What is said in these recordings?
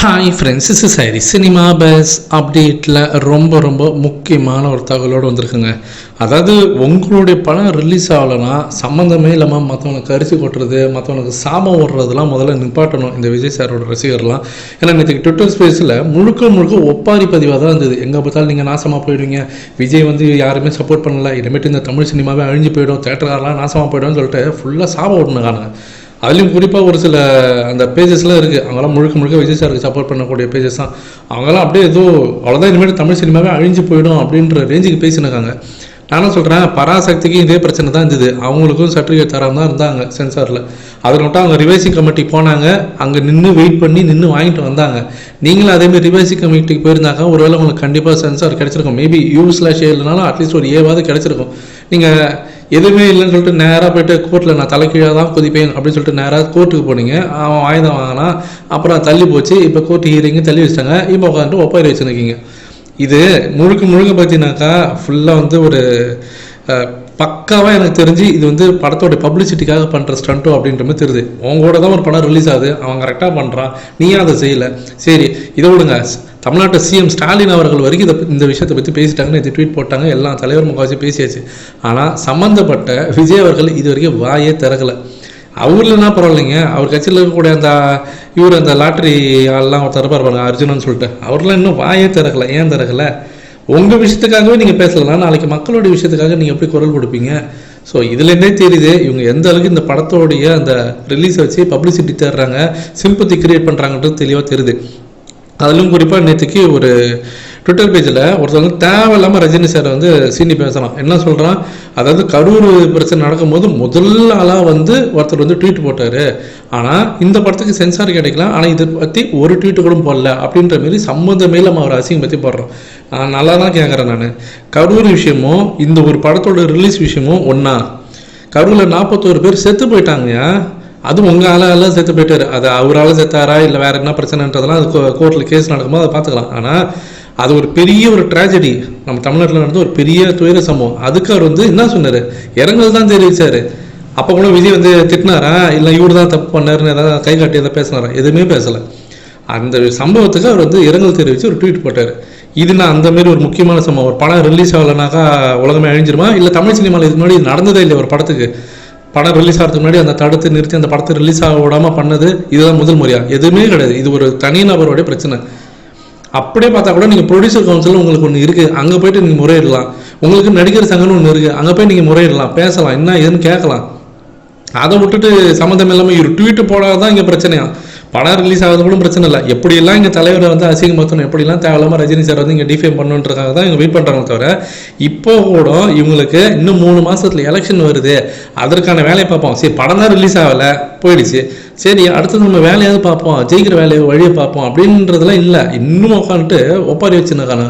Hi friends is sorry cinema buzz அப்டேட்டில் ரொம்ப ரொம்ப முக்கியமான ஒரு தகவலோடு வந்திருக்குங்க. அதாவது உங்களுடைய படம் ரிலீஸ் ஆகலைன்னா சம்மந்தமே இல்லாமல் மற்றவனுக்கு கரிசி கொட்டுறது மற்றவனுக்கு சாபம் ஓடுறதுலாம் முதல்ல நிப்பாட்டணும் இந்த விஜய் சாரோட ரசிகர்லாம் ஏன்னா நேற்று ட்விட்டர் ஸ்பேஸில் முழுக்க முழுக்க ஒப்பாரி பதிவாக தான் இருந்தது. எங்கே பார்த்தாலும் நீங்கள் நாசமாக போயிடுவீங்க. விஜய் வந்து யாருமே சப்போர்ட் பண்ணல. இனிமேட்டு இந்த தமிழ் சினிமாவே அழிஞ்சு போயிடும். தேட்டர்காரெலாம் நாசமாக போயிடும்னு சொல்லிட்டு ஃபுல்லாக சாபம் ஓட்டுனாங்க அதுலேயும் குறிப்பாக ஒரு சில அந்த பேஜஸ்லாம் இருக்குது அவங்களாம் முழுக்க முழுக்க விஜய் சாருக்கு சப்போர்ட் பண்ணக்கூடிய பேஜஸ் தான். அவங்களாம் அப்படியே ஏதோ அவ்வளோதான் இனிமேல் தமிழ் சினிமாவே அழிஞ்சு போயிடும் அப்படின்ற ரேஞ்சுக்கு பேசினாங்க நானும் சொல்கிறேன் பராசக்திக்கு இதே பிரச்சனை தான் இருந்தது. அவங்களுக்கும் சர்டிஃபிகேட் தராம தான் இருந்தாங்க சென்சாரில் அதை மட்டும் அவங்க ரிவைசிங் கமிட்டி போனாங்க அங்கே நின்று வெயிட் பண்ணி நின்று வாங்கிட்டு வந்தாங்க. நீங்களும் அதேமாதிரி ரிவைசிங் கமிட்டிக்கு போயிருந்தாக்க ஒருவேளை உங்களுக்கு கண்டிப்பாக சென்சார் கிடச்சிருக்கும். மேபி யூ ஸ்லாஷ் ஏ இல்லைனாலும் அட்லீஸ்ட் ஒரு ஏவாவது கிடச்சிருக்கும். நீங்கள் எதுவுமே இல்லைன்னு சொல்லிட்டு நேராக போயிட்டு கோர்ட்டில் நான் தலைக்கீழாக தான் குதிப்பேன் அப்படின்னு சொல்லிட்டு நேராக கோர்ட்டுக்கு போனீங்க. அவன் வாய்தான் வாங்கினான். அப்புறம் தள்ளி போச்சு. இப்போ கோர்ட்டு ஹீரிங்கு தள்ளி வச்சிட்டாங்க. இப்போ உட்காந்துட்டு ஒப்பாரி வச்சுருக்கீங்க. இது முழுக்க முழுக்க பார்த்தீங்கன்னாக்கா ஃபுல்லாக வந்து ஒரு பக்காவாக எனக்கு தெரிஞ்சு இது வந்து படத்தோட பப்ளிசிட்டிக்காக பண்ணுற ஸ்டண்ட்டோ அப்படின்ற மாதிரி தெரியுது. உங்களோட தான் ஒரு படம் ரிலீஸ் ஆகுது. அவன் கரெக்டாக பண்ணுறான் நீயும் அதை செய்யலை? சரி இதை விடுங்க. தமிழ்நாட்டு சிஎம் ஸ்டாலின் அவர்கள் வரைக்கும் இதை இந்த விஷயத்தை பற்றி பேசிட்டாங்கன்னு இது ட்வீட் போட்டாங்க. எல்லா தலைவர் முக்கால்வாசி பேசியாச்சு. ஆனால் சம்மந்தப்பட்ட விஜய் அவர்கள் இது வரைக்கும் வாயே திறக்கலை. அவர்லனா பரவாயில்லைங்க. அவர் கட்சியில் இருக்கக்கூடிய அந்த இவர் அந்த லாட்ரி ஆள்லாம் ஒருத்தர் பாருங்க அர்ஜுனன் சொல்லிட்டு. அவர்லாம் இன்னும் வாயே திறக்கலை. ஏன் திறக்கலை? உங்கள் விஷயத்துக்காகவே நீங்கள் பேசலாம் நாளைக்கு மக்களுடைய விஷயத்துக்காக நீங்கள் எப்படி குரல் கொடுப்பீங்க? ஸோ இதுலேருந்தே தெரியுது? இவங்க எந்த அளவுக்கு இந்த படத்தோடைய அந்த ரிலீஸை வச்சு பப்ளிசிட்டி தேடுறாங்க? சிம்பத்தி கிரியேட் பண்ணுறாங்கன்றது தெளிவாக தெரியுது. அதிலும் குறிப்பாக நேற்றுக்கு ஒரு ட்விட்டர் பேஜில் ஒருத்தவங்க தேவையில்லாமல் ரஜினி சார் வந்து சீனி பேசலாம் என்ன சொல்கிறான் அதாவது கரூர் பிரச்சனை நடக்கும்போது முதல் ஆளாக வந்து ஒருத்தர் வந்து ட்வீட் போட்டார். ஆனால் இந்த படத்துக்கு சென்சார் கிடைக்கலாம் ஆனால் இதை பற்றி ஒரு ட்வீட்டு கூட போடல அப்படின்ற மாரி சம்மந்தமே நம்ம அவர் அசிங்கம் பற்றி போடுறோம் நான் நல்லா தான் கேட்குறேன் நான். கரூர் விஷயமும் இந்த ஒரு படத்தோட ரிலீஸ் விஷயமும் ஒன்றா கரூரில் நாற்பத்தோரு பேர் செத்து போயிட்டாங்கயா? அது உங்கள் ஆளால செத்து போயிட்டாரு. அது அவரால் செத்தாரா இல்லை வேற என்ன பிரச்சனைன்றதெல்லாம் அது கோர்ட்டில் கேஸ் நடக்கும்போது அதை பார்த்துக்கலாம். ஆனால் அது ஒரு பெரிய ஒரு ட்ராஜடி நம்ம தமிழ்நாட்டில் நடந்த ஒரு பெரிய துயர சம்பவம். அதுக்கு அவர் வந்து என்ன சொன்னார்? இறங்குறது தான் தெரிவித்தார் அப்போ கூட விஜய் வந்து திட்டினாரா? இல்லை இவர் தான் தப்பு பண்ணாருன்னு ஏதாவது கை காட்டி எதாவது பேசினாரா? எதுவுமே பேசலை. அந்த சம்பவத்துக்கு அவர் வந்து இரங்கல் தெரிவித்து ஒரு ட்வீட் போட்டார். இது நான் அந்தமாரி ஒரு முக்கியமான சம்பவம். ஒரு படம் ரிலீஸ் ஆகலைனாக்கா உலகமே அழிஞ்சிருமா? இல்லை தமிழ் சினிமாவில் இதுக்கு முன்னாடி நடந்ததே இல்லை ஒரு படத்துக்கு? படம் ரிலீஸ் ஆகிறதுக்கு முன்னாடி அந்த தடுத்து நிறுத்தி அந்த படத்தை ரிலீஸ் ஆக விடாமல் பண்ணது இதுதான் முதல் முறையா. எதுவுமே கிடையாது. இது ஒரு தனி நபருடைய பிரச்சனை. அப்படியே பார்த்தா கூட நீங்கள் ப்ரொடியூசர் கவுன்சில் உங்களுக்கு ஒன்று இருக்குது அங்கே போயிட்டு நீங்கள் முறையிடலாம். உங்களுக்கு நடிகர் சங்கம்னு ஒன்று இருக்குது அங்கே போய் நீங்கள் முறையிடலாம். பேசலாம். என்ன ஏதுன்னு கேட்கலாம். அதை விட்டுட்டு சம்மந்தம் இல்லாமல் ஒரு ட்வீட்டு போடாதான் இங்கே பிரச்சனையா? படம் ரிலீஸ் ஆகுது கூட பிரச்சனை இல்லை. எப்படியெல்லாம் இங்கே தலைவரை வந்து அசிங்கப்படுத்தணும் எப்படிலாம் தேவையில்லாமல் ரஜினி சார் வந்து இங்கே டிஃபைம் பண்ணுன்றதுக்காக தான் இங்கே வெயிட் பண்ணுறாங்க தவிர இப்போ கூட இவங்களுக்கு இன்னும் மூணு மாதத்தில் எலெக்ஷன் வருது. அதற்கான வேலையை பார்ப்போம். சரி படம் தான் ரிலீஸ் ஆகலை போயிடுச்சு. சரி அடுத்தது நம்ம வேலையாவது பார்ப்போம். ஜெயிக்கிற வேலையை வழியை பார்ப்போம். அப்படின்றதெல்லாம் இல்லை. இன்னும் உட்காந்துட்டு ஒப்பாரி வச்சுருக்காங்க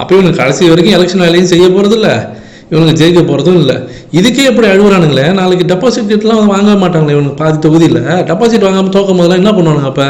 அப்போ இவனுக்கு கடைசி வரைக்கும் எலெக்ஷன் வேலையும் செய்ய போகிறது இல்லை இவனுக்கு ஜெயிக்க போகிறதும் இல்லை. இதுக்கே எப்படி அழுகுறானுங்களே நாளைக்கு டெபாசிட் கிட்டலாம் வாங்க மாட்டாங்களே இவனுக்கு பாதி தொகுதியில். டெபாசிட் வாங்காமல் தோக்கும் போதெல்லாம் என்ன பண்ணுவானுங்க அப்போ?